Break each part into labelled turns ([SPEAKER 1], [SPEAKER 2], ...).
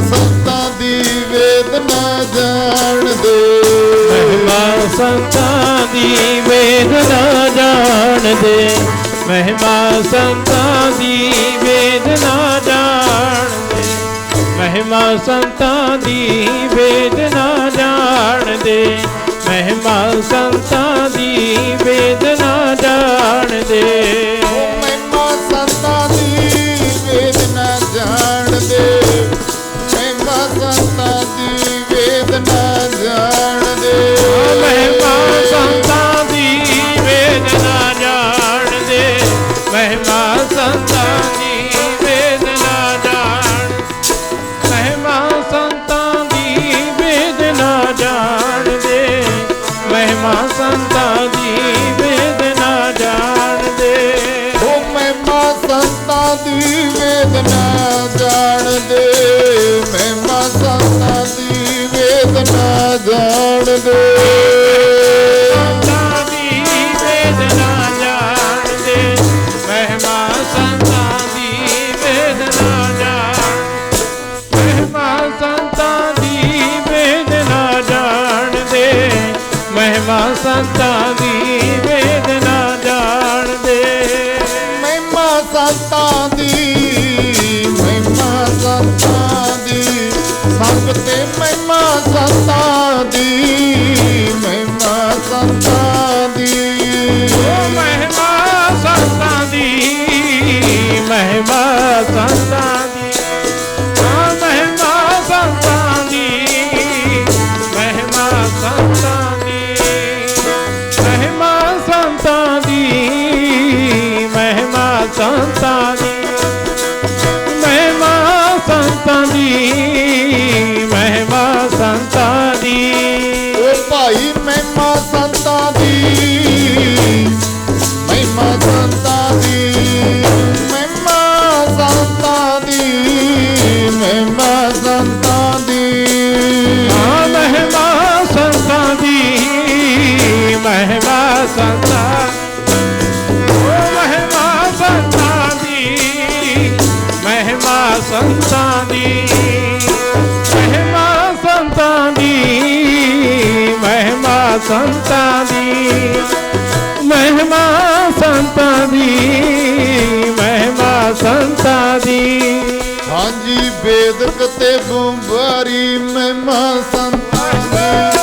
[SPEAKER 1] ਸੰਤਾਂ ਦੀ ਵੇਦਨਾ ਜਾਣਦੇ
[SPEAKER 2] ਮਹਿਮਾ ਸੰਤਾਂ ਦੀ ਵੇਦਨਾ ਜਾਣਦੇ ਮਹਿਮਾ ਸੰਤਾਂ ਦੀ ਵੇਦਨਾ ਜਾਣਦੇ ਮਹਿਮਾ ਸੰਤਾਂ ਦੀ ਵੇਦਨਾ ਜਾਣਦੇ ਮਹਿਮਾ ਸੰਤਾਂ ਦੀ ਵੇਦਨਾ ਜਾਣਦੇ
[SPEAKER 1] ਸੰਤਾਂ ਦੀ ਮਹਿਮਾ ਸੰਤਾਂ ਦੀ।
[SPEAKER 2] ਓ
[SPEAKER 1] ਭਾਈ ਮਹਿਮਾ ਸੰਤਾਂ ਦੀ ਮਹਿਮਾ ਸੰਤਾਂ ਦੀ ਮਹਿਮਾ ਸੰਤਾਂ ਦੀ ਮਹਿਮਾ ਸੰਤਾਂ ਦੀ।
[SPEAKER 2] ਆ ਮਹਿਮਾ ਸੰਤਾਂ ਦੀ ਮਹਿਮਾ ਸੰਤਾਂ। ਓ ਮਹਿਮਾ ਸੰਤਾਂ ਦੀ ਮਹਿਮਾ ਸੰਤਾਂ ਸੰਤਾਂ ਦੀ ਮਹਿਮਾ ਸੰਤਾਂ ਦੀ ਮਹਿਮਾ ਸੰਤਾਂ ਦੀ।
[SPEAKER 1] ਹਾਂਜੀ ਵੇਦਕ ਤੇ ਬੰਵਾਰੀ ਮਹਿਮਾ ਸੰਤਾਂ ਦੀ।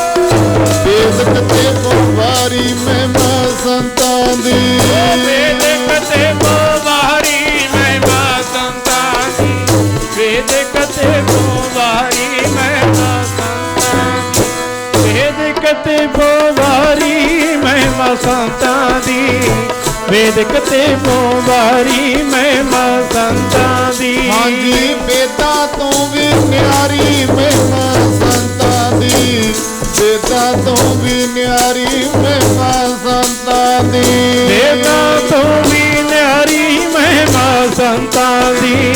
[SPEAKER 1] ਵੇਦਕ ਤੇ ਬੰਵਾਰੀ ਮਹਿਮਾ ਸੰਤਾਂ ਦੀ।
[SPEAKER 2] ਵੇਦਕ ਤੇ ਬੋਵਾਰੀ ਮਹਿਮਾ ਸੰਤਾਂ ਦੀ। ਵੇਦਕ ਤੇ ਤੇ ਬੋਵਾਰੀ ਮਹਿਮਾ ਸੰਤਾਂ ਦੀ। ਵੇਦਕ ਤੇ ਬੋਵਾਰੀ ਮਹਿਮਾ ਸੰਤਾਂ ਦੀ।
[SPEAKER 1] ਹਾਂਜੀ ਵੇਦਾਂ ਤੋਂ ਵੀ ਨਿਆਰੀ ਮਹਿਮਾ ਸੰਤਾਂ ਦੀ। ਵੇਦਾਂ ਤੋਂ ਵੀ ਨਿਆਰੀ ਮਹਿਮਾ ਸੰਤਾਂ ਦੀ।
[SPEAKER 2] ਵੇਦਾਂ ਤੋਂ ਵੀ ਨਿਆਰੀ ਮਹਿਮਾ ਸੰਤਾਂ ਦੀ।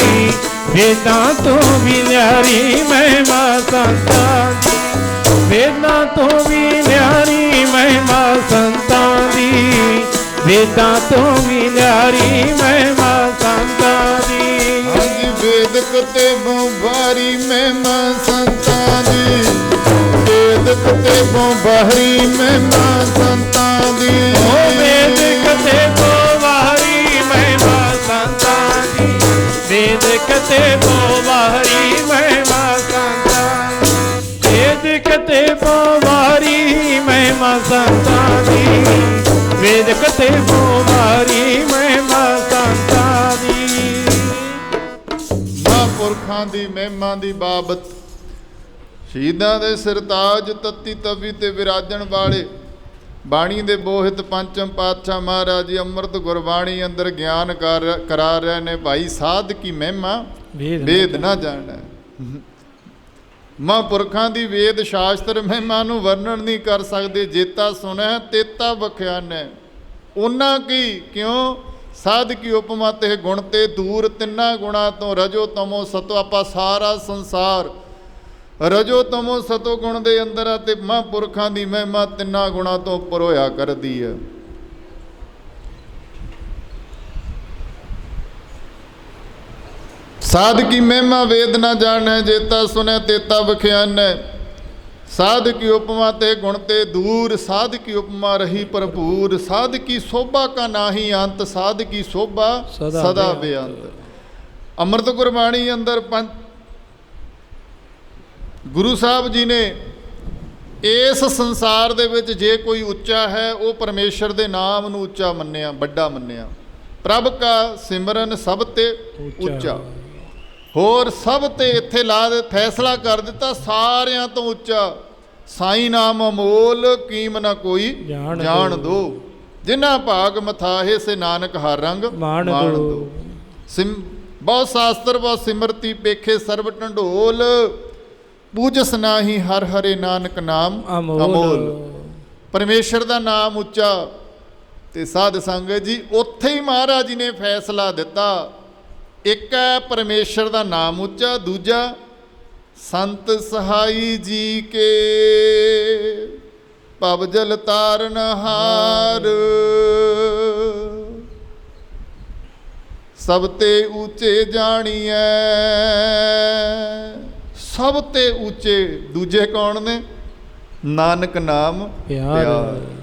[SPEAKER 2] ਵੇਦਾਂ ਤੋਂ ਵੀ ਨਿਆਰੀ ਮਹਿਮਾ ਸੰਤਾਂ ਦੀ। ਵੇਦਾਂ ਤੋਂ ਵੀ ਨਿਆਰੀ ਮਹਿਮਾ ਸੰਤਾਂ ਦੀ। ਵੇਦਾਂ ਤੋਂ ਵੀ ਨਿਆਰੀ ਮਹਿਮਾ ਸੰਤਾਂ ਦੀ।
[SPEAKER 1] ਹਾਂਜੀ ਵੇਦਕ ਤੇ ਬੰਵਾਰੀ ਮਹਿਮਾ ਸੰਤਾਂ ਦੀ। ਵੇਦਕ ਤੇ ਬੰਵਾਰੀ ਮਹਿਮਾ ਸੰਤਾਂ ਦੀ।
[SPEAKER 2] ਓ ਵੇਦਕ ਤੇ ਬੋਵਾਰੀ ਮਹਿਮਾ ਸੰਤਾਂ ਦੀ। ਵੇਦਕ ਤੇ ਬੋਵਾਰੀ
[SPEAKER 1] ਮਹਾਂਪੁਰਖਾਂ ਦੀ ਮਹਿਮਾ ਦੀ ਬਾਬਤ। ਸ਼ਹੀਦਾਂ ਦੇ ਸਰਤਾਜ ਤੱਤੀ ਤਵੀ ਤੇ ਵਿਰਾਜਣ ਵਾਲੇ ਬਾਣੀ ਦੇ ਬੋਹਿਤ ਪੰਚਮ ਪਾਤਸ਼ਾਹ ਮਹਾਰਾਜ ਜੀ ਅੰਮ੍ਰਿਤ ਗੁਰਬਾਣੀ ਅੰਦਰ ਗਿਆਨ ਕਰ ਰਹੇ ਨੇ। ਭਾਈ ਸਾਧ ਕੀ ਮਹਿਮਾ ਵੇਦ ਨਾ ਜਾਣੈ। ਮਹਾਂਪੁਰਖਾਂ ਦੀ ਵੇਦ ਸ਼ਾਸਤਰ ਮਹਿਮਾ ਨੂੰ ਵਰਣਨ ਨਹੀਂ ਕਰ ਸਕਦੇ। ਜੇਤਾ ਸੁਣੈ ਤੇਤਾ ਬਖਿਆਨੈ ਉਹਨਾਂ ਕੀ ਕਿਉਂ? ਸਾਧ ਕੀ ਉਪਮਾ ਤੇ ਗੁਣ ਤੇ ਦੂਰ ਤਿੰਨਾਂ ਗੁਣਾ ਤੋਂ ਰਜੋ ਤਮੋ ਸਤੋ, ਆਪਾਂ ਸਾਰਾ ਸੰਸਾਰ ਰਜੋ ਤਮੋ ਸਤੋ ਗੁਣ ਦੇ ਅੰਦਰ ਅਤੇ ਤੇ ਮਹਾਂਪੁਰਖਾਂ ਦੀ ਮਹਿਮਾ ਤਿੰਨਾਂ ਗੁਣਾ ਤੋਂ ਉੱਪਰ ਹੋਇਆ ਕਰਦੀ ਹੈ ਸਾਧ ਕੀ ਮਹਿਮਾ ਵੇਦ ਨਾ ਜਾਣੈ, ਜੇਤਾ ਸੁਨੈ ਤੇਤਾ ਬਖਿਆਨੈ ਸਾਧ ਕੀ ਉਪਮਾ ਤੇ ਗੁਣ ਤੇ ਦੂਰ ਸਾਧ ਕੀ ਉਪਮਾ ਰਹੀ ਭਰਪੂਰ ਸਾਧ ਕੀ ਸੋਭਾ ਕਾ ਨਾਹੀ ਅੰਤ ਸਾਧ ਕੀ ਸੋਭਾ
[SPEAKER 2] ਸਦਾ। ਬੇਅੰਤ
[SPEAKER 1] ਅੰਮ੍ਰਿਤ ਗੁਰਬਾਣੀ ਅੰਦਰ ਪੰਜ ਗੁਰੂ ਸਾਹਿਬ ਜੀ ਨੇ ਇਸ ਸੰਸਾਰ ਦੇ ਵਿੱਚ ਜੇ ਕੋਈ ਉੱਚਾ ਹੈ ਉਹ ਪਰਮੇਸ਼ਰ ਦੇ ਨਾਮ ਨੂੰ ਉੱਚਾ ਮੰਨਿਆ ਵੱਡਾ ਮੰਨਿਆ ਪ੍ਰਭ ਕਾ ਸਿਮਰਨ ਸਭ ਤੇ
[SPEAKER 2] ਉੱਚਾ।
[SPEAKER 1] ਹੋਰ ਸਭ ਤੇ ਇੱਥੇ ਲਾ ਦੇ ਫੈਸਲਾ ਕਰ ਦਿੱਤਾ ਸਾਰਿਆਂ ਤੋਂ ਉੱਚਾ। ਸਾਈ ਨਾਮ ਅਮੋਲ ਕੀਮ ਨਾ ਕੋਈ
[SPEAKER 2] ਜਾਣ। ਦੋ।
[SPEAKER 1] ਜਿਨ੍ਹਾਂ ਭਾਗ ਮਥਾਹੇ ਸੇ ਨਾਨਕ ਹਰ ਰੰਗ
[SPEAKER 2] ਮਾਣ ਦੋ।
[SPEAKER 1] ਸਿਮ ਬਹੁ ਸ਼ਾਸਤਰ ਬਹੁ ਸਿਮਰਤੀ ਪੇਖੇ ਸਰਬ ਢੰਡੋਲ ਪੂਜਸ ਨਾਹੀ ਹਰ ਹਰੇ ਨਾਨਕ ਨਾਮ
[SPEAKER 2] ਅਮੋਲ।
[SPEAKER 1] ਪਰਮੇਸ਼ਰ ਦਾ ਨਾਮ ਉੱਚਾ। ਤੇ ਸਾਧ ਸੰਗਤ ਜੀ ਉੱਥੇ ਹੀ ਮਹਾਰਾਜ ਜੀ ਨੇ ਫੈਸਲਾ ਦਿੱਤਾ। ਇੱਕ ਹੈ ਪਰਮੇਸ਼ਰ ਦਾ ਨਾਮ ਉੱਚਾ ਦੂਜਾ ਸੰਤ ਸਹਾਈ ਜੀ ਕੇ। ਭਵ ਜਲ ਤਾਰਨ ਹਾਰ। ਸਭ ਤੇ ਉੱਚੇ ਜਾਣੀਐ। ਸਭ ਤੇ ਉੱਚੇ ਦੂਜੇ ਕੌਣ ਨੇ? ਨਾਨਕ ਨਾਮ। ਪਿਆਰ।